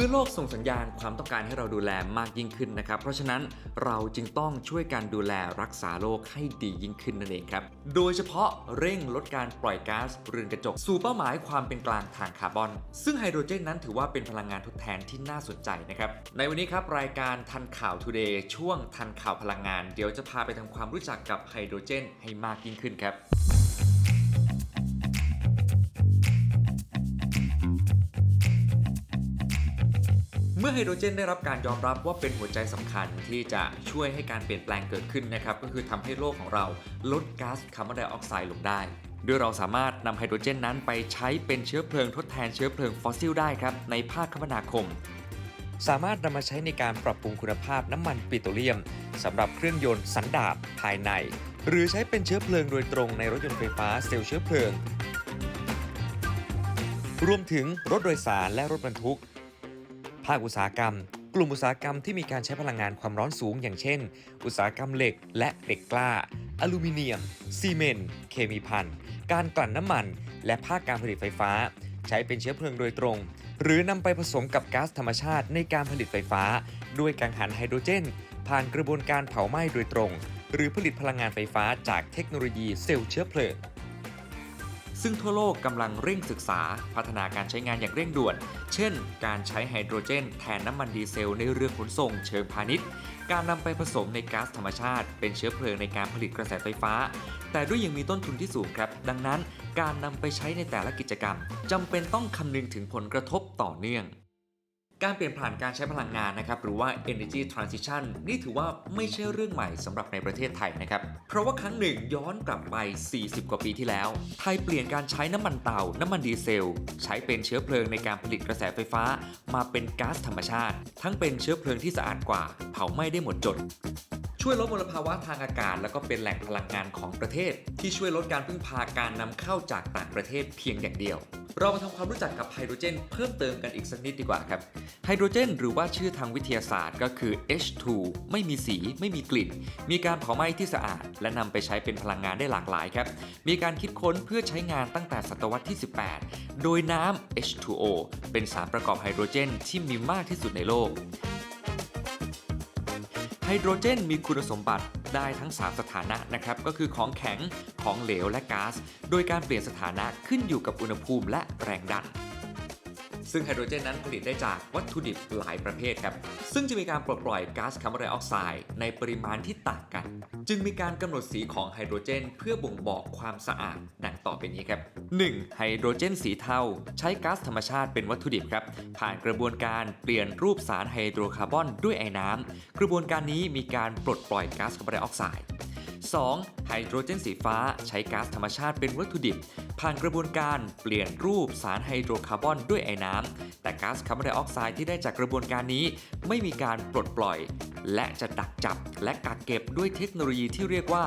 ื่อโลกส่งสัญญาณความต้องการให้เราดูแลมากยิ่งขึ้นนะครับ เพราะฉะนั้นเราจึงต้องช่วยกันดูแลรักษาโลกให้ดียิ่งขึ้นนั่นเองครับ โดยเฉพาะเร่งลดการปล่อยก๊าซเรือนกระจก สู่เป้าหมายความเป็นกลางทางคาร์บอน ซึ่งไฮโดรเจนนั้นถือว่าเป็นพลังงานทดแทนที่น่าสนใจนะครับ ในวันนี้ครับรายการทันข่าว Today ช่วงทันข่าวพลังงาน เดี๋ยวจะพาไปทำความรู้จักกับไฮโดรเจนให้มากยิ่งขึ้นครับ เมื่อไฮโดรเจนได้รับการยอมรับว่าเป็นหัวใจสำคัญที่จะช่วยให้การเปลี่ยนแปลงเกิดขึ้นนะครับก็คือทำให้โลกของเราลดก๊าซคาร์บอนไดออกไซด์ลงได้โดยเราสามารถนำไฮโดรเจนนั้นไปใช้เป็นเชื้อเพลิงทดแทนเชื้อเพลิงฟอสซิลได้ครับในภาคคมนาคม สามารถนำมาใช้ในการปรับปรุงคุณภาพน้ำมันปิโตรเลียมสำหรับเครื่องยนต์สันดาปภายใน หรือใช้เป็นเชื้อเพลิงโดยตรงในรถยนต์ไฟฟ้าเซลล์เชื้อเพลิง รวมถึงรถโดยสารและรถบรรทุก ภาคอุตสาหกรรม กลุ่มอุตสาหกรรมที่มีการใช้พลังงานความร้อนสูง อย่างเช่น อุตสาหกรรมเหล็ก และเหล็กกล้า อลูมิเนียม ซีเมนต์ เคมีพันการกลั่นน้ำมัน และภาคการผลิตไฟฟ้า ใช้เป็นเชื้อเพลิงโดยตรง หรือนำไปผสมกับก๊าซธรรมชาติในการผลิตไฟฟ้า ด้วยกังหันไฮโดรเจน ผ่านกระบวนการเผาไหม้โดยตรง หรือผลิตพลังงานไฟฟ้าจากเทคโนโลยีเซลล์เชื้อเพลิง ซึ่งทั่วโลกกำลังเร่งศึกษาพัฒนาการใช้งานอย่างเร่งด่วน เช่น การใช้ไฮโดรเจนแทนน้ำมันดีเซลในเรือขนส่งเชิงพาณิชย์ การนำไปผสมในก๊าซธรรมชาติ เป็นเชื้อเพลิงในการผลิตกระแสไฟฟ้า แต่ด้วยยังมีต้นทุนที่สูงครับ ดังนั้น การนำไปใช้ในแต่ละกิจกรรมจำเป็นต้องคำนึงถึงผลกระทบต่อเนื่อง การเปลี่ยนผ่านการใช้พลังงานนะครับหรือว่า energy transition นี่ถือว่าไม่ใช่เรื่องใหม่สำหรับในประเทศไทยนะครับ เพราะว่าครั้งหนึ่งย้อนกลับไป 40 กว่าปีที่แล้ว ไทยเปลี่ยนการใช้น้ำมันเตา น้ำมันดีเซล ใช้เป็นเชื้อเพลิงในการผลิตกระแสไฟฟ้า มาเป็นก๊าซธรรมชาติ ทั้งเป็นเชื้อเพลิงที่สะอาดกว่า เผาไหม้ได้หมดจดช่วยลดมลภาวะทางอากาศ แล้วก็เป็นแหล่งพลังงานของประเทศ ที่ช่วยลดการพึ่งพาการนำเข้าจากต่างประเทศเพียงอย่างเดียว เรามาทำความรู้จักกับไฮโดรเจนเพิ่มเติมกันอีกสักนิดดีกว่าครับ ไฮโดรเจนหรือว่าชื่อทางวิทยาศาสตร์ก็คือ H2 ไม่มีสี ไม่มีกลิ่น มีการเผาไหม้ที่สะอาด และนำไปใช้เป็นพลังงานได้หลากหลายครับ มีการคิดค้นเพื่อใช้งานตั้งแต่ศตวรรษที่ 18 โดยน้ำ H2O เป็นสารประกอบไฮโดรเจนที่มีมากที่สุดในโลก ไฮโดรเจนมีคุณสมบัติได้ทั้ง 3 สถานะนะครับ ก็คือของแข็ง ของเหลว และก๊าซ โดยการเปลี่ยนสถานะขึ้นอยู่กับอุณหภูมิและแรงดัน ซึ่งไฮโดรเจนนั้นผลิตได้จากวัตถุดิบหลายประเภทครับ ซึ่งจะมีการปลดปล่อยก๊าซคาร์บอนไดออกไซด์ในปริมาณที่ต่างกัน จึงมีการกำหนดสีของไฮโดรเจน เพื่อบ่งบอกความสะอาดดังต่อไปนี้ครับ 1. ไฮโดรเจนสีเทาใช้ก๊าซธรรมชาติเป็นวัตถุดิบครับ ผ่านกระบวนการเปลี่ยนรูปสารไฮโดรคาร์บอนด้วยไอ้น้ำกระบวนการนี้มีการปลดปล่อยก๊าซคาร์บอนไดออกไซด์ 2. ไฮโดรเจนสีฟ้าใช้ก๊าซธรรมชาติเป็นวัตถุดิบ ผ่านกระบวนการเปลี่ยนรูปสารไฮโดรคาร์บอนด้วยไอ้น้ำ แต่ก๊าซคาร์บอนไดออกไซด์ที่ได้จากกระบวนการนี้ ไม่มีการปลดปล่อย และจะดักจับและกักเก็บด้วยเทคโนโลยีที่เรียกว่า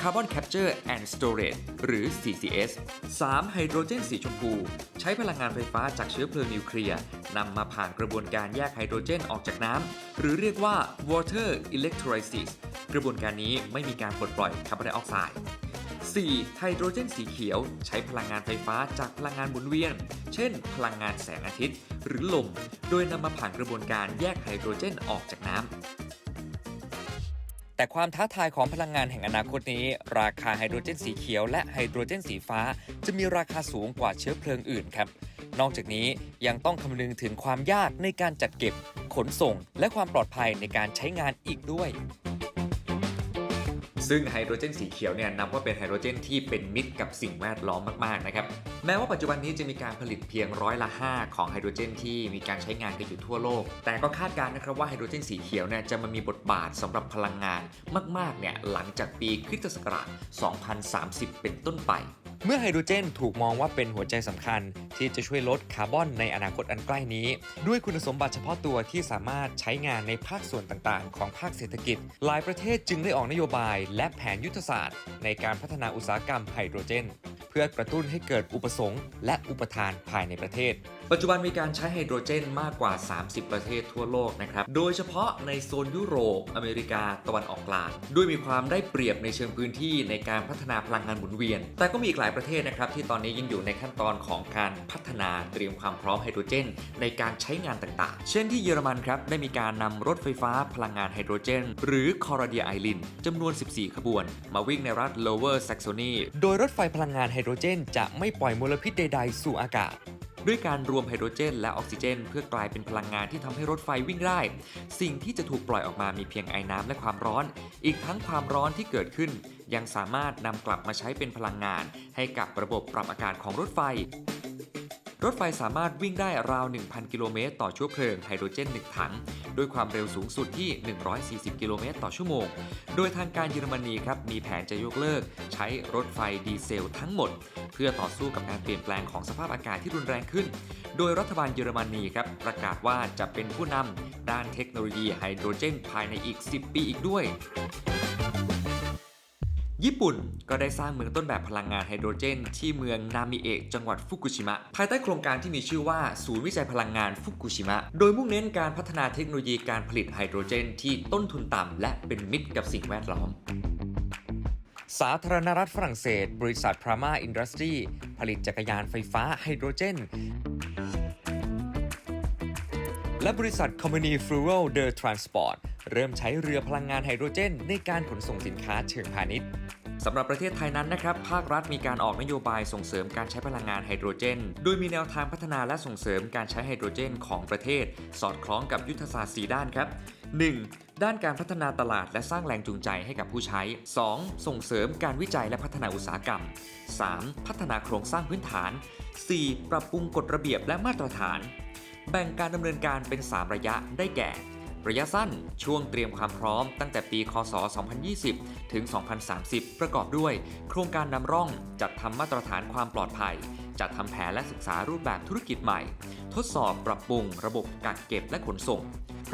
Carbon Capture and Storage หรือ CCS 3. ไฮโดรเจนสีชมพู ใช้พลังงานไฟฟ้าจากเชื้อเพลิงนิวเคลียร์นำมาผ่านกระบวนการแยกไฮโดรเจนออกจากน้ำหรือเรียกว่า water electrolysis กระบวนการนี้ไม่มีการปลดปล่อยคาร์บอนไดออกไซด์ 4. ไฮโดรเจนสีเขียว ใช้พลังงานไฟฟ้าจากพลังงานหมุนเวียน เช่น พลังงานแสงอาทิตย์ หรือลม โดยนำมาผ่านกระบวนการแยกไฮโดรเจนออกจากน้ำแต่ความท้าทายของพลังงานแห่งอนาคตนี้ ราคาไฮโดรเจนสีเขียวและไฮโดรเจนสีฟ้า จะมีราคาสูงกว่าเชื้อเพลิงอื่นครับ นอกจากนี้ยังต้องคำนึงถึงความยากในการจัดเก็บ ขนส่ง และความปลอดภัยในการใช้งานอีกด้วย ซึ่งไฮโดรเจนสีเขียวเนี่ยนับว่าเป็นไฮโดรเจนที่เป็นมิตรกับสิ่งแวดล้อมมากๆนะครับแม้ว่าปัจจุบันนี้จะมีการผลิตเพียงร้อยละ 5 ของไฮโดรเจนที่มีการใช้งานกันอยู่ทั่วโลก แต่ก็คาดการณ์นะครับว่าไฮโดรเจนสีเขียวเนี่ยจะมามีบทบาทสำหรับพลังงานมากๆเนี่ยหลังจากปีคริสตศักราช 2030 เป็นต้นไป เมื่อไฮโดรเจนถูกมองว่าเป็นหัวใจสำคัญ ที่จะช่วยลดคาร์บอนในอนาคตอันใกล้นี้ ด้วยคุณสมบัติเฉพาะตัวที่สามารถใช้งานในภาคส่วนต่างๆ ของภาคเศรษฐกิจ หลายประเทศจึงได้ออกนโยบาย และแผนยุทธศาสตร์ ในการพัฒนาอุตสาหกรรมไฮโดรเจน เพื่อกระตุ้นให้เกิดอุปสงค์และอุปทานภายในประเทศปัจจุบันมีการใช้ไฮโดรเจนมากกว่า 30 ประเทศทั่วโลกนะครับ โดยเฉพาะในโซนยุโรป อเมริกา ตะวันออกกลาง ด้วยมีความได้เปรียบในเชิงพื้นที่ในการพัฒนาพลังงานหมุนเวียน แต่ก็มีอีกหลายประเทศนะครับที่ตอนนี้ยังอยู่ในขั้นตอนของการพัฒนาเตรียมความพร้อมไฮโดรเจน ในการใช้งานต่างๆ เช่นที่เยอรมันครับได้มีการนำรถไฟฟ้าพลังงานไฮโดรเจน หรือคอร์เดียไอลินจำนวน 14 ขบวน มาวิ่งในรัฐ Lower Saxony โดยรถไฟพลังงานไฮโดรเจน จะไม่ปล่อยมลพิษใด ๆ สู่อากาศ ด้วยการรวมไฮโดรเจน และออกซิเจน เพื่อกลายเป็นพลังงานที่ทำให้รถไฟวิ่งได้ สิ่งที่จะถูกปล่อยออกมามีเพียงไอ้น้ำและความร้อน อีกทั้งความร้อนที่เกิดขึ้น ยังสามารถนำกลับมาใช้เป็นพลังงาน ให้กับระบบปรับอากาศของรถไฟ รถไฟสามารถวิ่งได้ราว 1,000 กิโลเมตรต่อชั่วเพลิงไฮโดรเจน 1 ถัง ด้วยความเร็วสูงสุดที่ 140 กิโลเมตรต่อชั่วโมง โดยทางการเยอรมนีครับมีแผนจะยกเลิก ใช้รถไฟดีเซลทั้งหมด เพื่อต่อสู้กับการเปลี่ยนแปลงของสภาพอากาศที่รุนแรงขึ้น โดยรัฐบาลเยอรมนีครับประกาศว่าจะเป็นผู้นำด้านเทคโนโลยีไฮโดรเจนภายในอีก 10 ปีอีกด้วย ญี่ปุ่นก็ได้สร้างเมืองต้นแบบพลังงานไฮโดรเจน ที่เมืองนามิเอะจังหวัดฟุกุชิมะ ภายใต้โครงการที่มีชื่อว่า ศูนย์วิจัยพลังงานฟุกุชิมะ โดยมุ่งเน้นการพัฒนาเทคโนโลยีการผลิตไฮโดรเจน ที่ต้นทุนต่ำและเป็นมิตรกับสิ่งแวดล้อมสาธารณรัฐฝรั่งเศส บริษัทพรามาอินดัสทรีผลิตจักรยานไฟฟ้าไฮโดรเจน และบริษัท Company Flural de Transport เริ่มใช้เรือพลังงานไฮโดรเจน ในการขนส่งสินค้าเชิงพาณิชย์ สำหรับประเทศไทยนั้นนะครับภาครัฐมีการออกนโยบายส่งเสริมการใช้พลังงานไฮโดรเจน โดยมีแนวทางพัฒนาและส่งเสริมการใช้ไฮโดรเจน ของประเทศ สอดคล้องกับยุทธศาสตร์ 4 ด้านครับ 1. ด้านการพัฒนาตลาดและสร้างแรงจูงใจให้กับผู้ใช้ 2. ส่งเสริมการวิจัยและพัฒนาอุตสาหกรรม 3. พัฒนาโครงสร้างพื้นฐาน 4. ปรับปรุงกฎระเบียบและมาตรฐาน แบ่งการดำเนินการเป็น 3 ระยะได้แก่ ระยะสั้นช่วงเตรียมความพร้อมตั้งแต่ปี คศ 2020 ถึง 2030 ประกอบด้วย โครงการนำร่องจัดทำมาตรฐานความปลอดภัย จัดทำแผนและศึกษารูปแบบธุรกิจใหม่ ทดสอบปรับปรุง ระบบกักเก็บและขนส่ง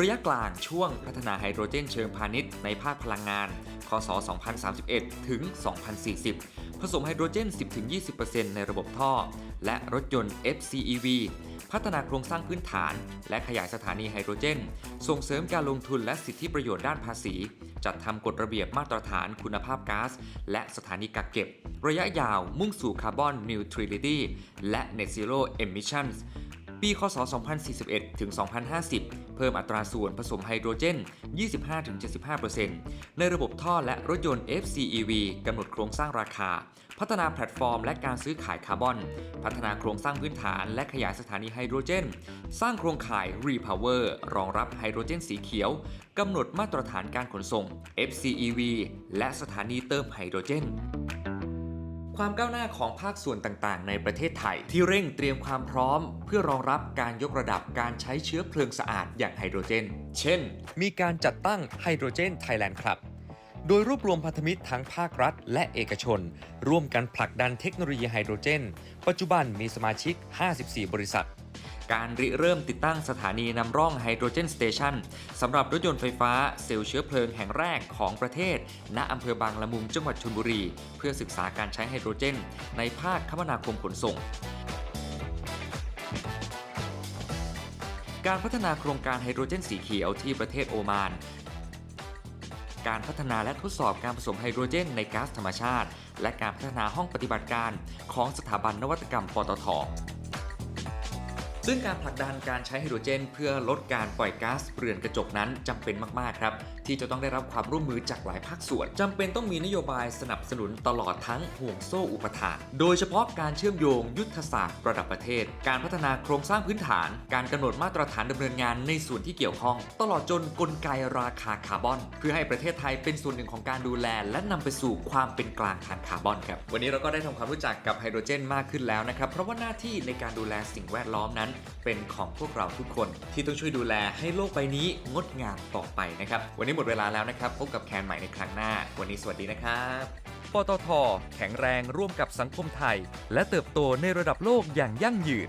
ระยะกลางช่วงพัฒนาไฮโดรเจนเชิงพาณิชย์ในภาคพลังงาน คศ 2031 ถึง 2040 ผสมไฮโดรเจน 10-20%ในระบบท่อ และรถยนต์ FCEV พัฒนาโครงสร้างพื้นฐาน และขยายสถานีไฮโดรเจน ส่งเสริมการลงทุนและสิทธิประโยชน์ด้านภาษี จัดทำกฎระเบียบมาตรฐานคุณภาพก๊าซและสถานีกักเก็บ ระยะยาวมุ่งสู่คาร์บอนนิวทริลิตี้และ Net Zero Emissions ปี คศ 2041 ถึง 2050 พิ่มอัตราส่วนผสมไฮโดรเจน 25-75%ในระบบท่อและรถยนต์ FCEV กำหนดโครงสร้างราคา พัฒนาแพลตฟอร์ม และการซื้อขายคาร์บอน พัฒนาโครงสร้างพื้นฐาน และขยายสถานีไฮโดรเจน สร้างโครงข่าย Repower รองรับไฮโดรเจนสีเขียวกำหนดมาตรฐานการขนส่ง FCEV และสถานีเติมไฮโดรเจน ความก้าวหน้าของภาคส่วนต่างๆ ในประเทศไทย ที่เร่งเตรียมความพร้อม เพื่อรองรับการยกระดับการใช้เชื้อเพลิงสะอาดอย่างไฮโดรเจน เช่น มีการจัดตั้งไฮโดรเจนไทยแลนด์คลับโดยรวบรวมพันธมิตรทั้งภาครัฐ และเอกชน ร่วมกันผลักดันเทคโนโลยีไฮโดรเจน ปัจจุบันมีสมาชิก 54 บริษัท การริเริ่มติดตั้งสถานีนำร่องไฮโดรเจนสเตชันสำหรับรถยนต์ไฟฟ้าเซลล์เชื้อเพลิงแห่งแรกของประเทศ ณอำเภอบางละมุงจังหวัดชลบุรี เพื่อศึกษาการใช้ไฮโดรเจน ในภาคคมนาคมขนส่งการพัฒนาโครงการไฮโดรเจนสีเขียวที่ประเทศโอมาน การพัฒนาและทดสอบการผสมไฮโดรเจนในก๊าซธรรมชาติ และการพัฒนาห้องปฏิบัติการของสถาบันนวัตกรรมปตท ซึ่งการผลักดันการใช้ไฮโดรเจน เพื่อลดการปล่อยก๊าซเรือนกระจกนั้นจำเป็นมากๆครับ ที่จะต้องได้รับความร่วมมือจากหลายภาคส่วนจำเป็นต้องมีนโยบายสนับสนุนตลอดทั้งห่วงโซ่อุปทาน โดยเฉพาะการเชื่อมโยงยุทธศาสตร์ระดับประเทศ การพัฒนาโครงสร้างพื้นฐาน การกำหนดมาตรฐานดำเนินงานในส่วนที่เกี่ยวข้อง ตลอดจนกลไกราคาคาร์บอน เพื่อให้ประเทศไทยเป็นส่วนหนึ่งของการดูแล และนำไปสู่ความเป็นกลางทางคาร์บอนครับวันนี้เราก็ได้ทำความรู้จักกับไฮโดรเจน มากขึ้นแล้วนะครับเพราะว่าหน้าที่ในการดูแลสิ่งแวดล้อมนั้นเป็นของพวกเราทุกคน ที่ต้องช่วยดูแลให้โลกใบนี้งดงามต่อไปนะครับ วันนี้หมดเวลาแล้วนะครับ พบกับแคนใหม่ในครั้งหน้า วันนี้สวัสดีนะครับปตทแข็งแรงร่วมกับสังคมไทย และเติบโตในระดับโลกอย่างยั่งยืน